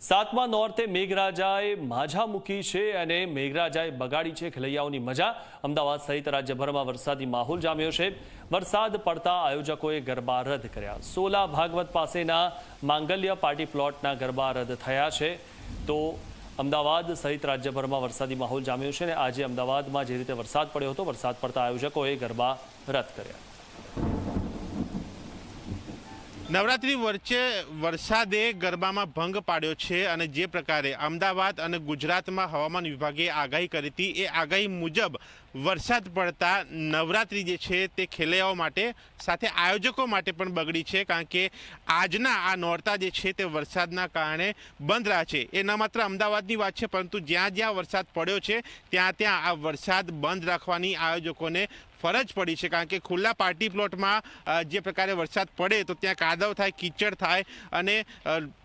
સાતમા નોર્તે મેઘરાજાએ માઝા મૂકી છે અને મેઘરાજાએ બગાડી છે ખેલૈયાઓની મજા. અમદાવાદ સહિત રાજ્યભરમાં વરસાદી માહોલ જામ્યો છે. વરસાદ પડતા આયોજકોએ ગરબા રદ કર્યા. સોલા ભાગવત પાસેના માંગલ્ય પાર્ટી પ્લોટના ગરબા રદ થયા છે. તો અમદાવાદ સહિત રાજ્યભરમાં વરસાદી માહોલ જામ્યો છે અને આજે અમદાવાદમાં જે રીતે વરસાદ પડ્યો હતો, વરસાદ પડતા આયોજકોએ ગરબા રદ કર્યા. નવરાત્રી વચ્ચે વરસાદે ગરબામાં ભંગ પાડ્યો છે અને જે પ્રકારે અમદાવાદ અને ગુજરાતમાં હવામાન વિભાગે આગાહી કરી હતી, એ આગાહી મુજબ વરસાદ પડતા નવરાત્રિ જે છે તે ખેલૈયાઓ માટે સાથે આયોજકો માટે પણ બગડી છે, કારણ કે આજના આ નોરતા જે છે તે વરસાદના કારણે બંધ રહ્યા છે. એ ન માત્ર અમદાવાદની વાત છે, પરંતુ જ્યાં જ્યાં વરસાદ પડ્યો છે, ત્યાં ત્યાં આ વરસાદ બંધ રાખવાની આયોજકોને ફરજ પડી છે, કારણ કે ખુલ્લા પાર્ટી પ્લોટમાં જે પ્રકારે વરસાદ પડે તો ત્યાં કાદવ થાય, કીચડ થાય અને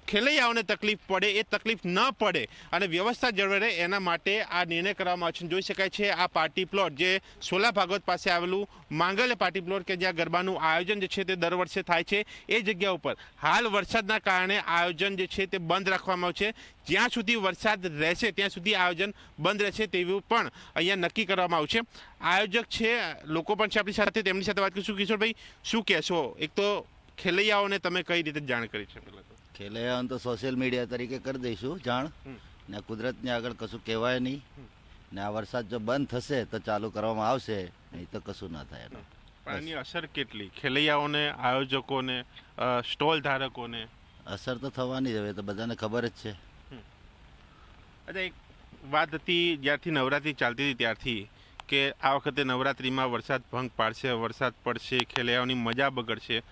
ખેલૈયાઓને તકલીફ પડે, એ તકલીફ ન પડે. અને વ્યવસ્થા જળવાઈ રહે એના માટે આ નિર્ણય કરવામાં આવ્યો છે. જોઈ શકાય છે, આ પાર્ટી પ્લોટ જે સોલા ભાગવત પાસે આવેલું માંગલ્ય પાર્ટી પ્લોટ કે જ્યાં ગરબાનું આયોજન જે છે તે દર વર્ષે થાય છે એ જગ્યા ઉપર હાલ વરસાદના કારણે આયોજન જે છે તે બંધ રાખવામાં આવ્યું છે જ્યાં સુધી વરસાદ રહેશે ત્યાં સુધી આયોજન બંધ રહેશે તેવું પણ અહીંયા નક્કી કરવામાં આવ્યું છે આયોજક છે લોકો પણ છે આપણી સાથે તેમની સાથે વાત કરીશું. કિશોરભાઈ શું કહેશો? એક તો ખેલૈયાઓને તમે કઈ રીતે જાણ કરી છે? ખેલૈયાઓને તો સોશિયલ મીડિયા તરીકે કરી દઈશું જાણ. ને કુદરતની આગળ કશું કહેવાય નહીં. ને આ વરસાદ જો બંધ થશે તો ચાલુ કરવામાં આવશે નહીં તો કશું ના થાય એનું. પણ એની અસર કેટલી? ખેલૈયાઓને આયોજકોને સ્ટોલ ધારકોને? અસર તો થવાની જ હવે તો બધાને ખબર જ છે. અચ્છા એક વાત હતી જ્યારથી નવરાત્રી ચાલતી હતી ત્યારથી કે આ વખતે નવરાત્રિમાં વરસાદ ભંગ પાડશે વરસાદ પડશે ખેલૈયાઓની મજા બગડશે.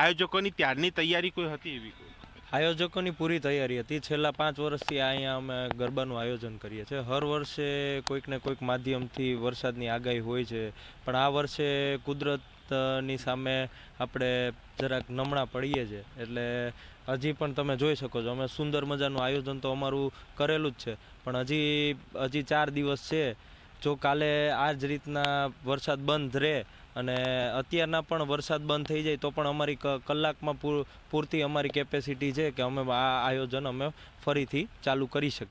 આયોજકોની ત્યારની તૈયારી કોઈ હતી એવી કોઈ? આયોજકોની પૂરી તૈયારી હતી. છેલ્લા પાંચ વર્ષથી અહીંયા અમે ગરબાનું આયોજન કરીએ છીએ. હર વર્ષે કોઈક ને કોઈક માધ્યમથી વરસાદની આગાહી હોય છે. પણ આ વર્ષે કુદરતની સામે આપણે જરાક નમણા પડીએ છીએ. એટલે હજી પણ તમે જોઈ શકો છો, અમે સુંદર મજાનું આયોજન તો અમારું કરેલું જ છે. પણ હજી હજી ચાર દિવસ છે. જો કાલે આ જ રીતના વરસાદ બંધ રહે અને અત્યારના પણ વરસાદ બંધ થઈ જાય તો પણ અમારી કલાકમાં પૂર- પૂરતી અમારી કેપેસિટી છે કે અમે આ આયોજન અમે ફરીથી ચાલુ કરી શકીએ.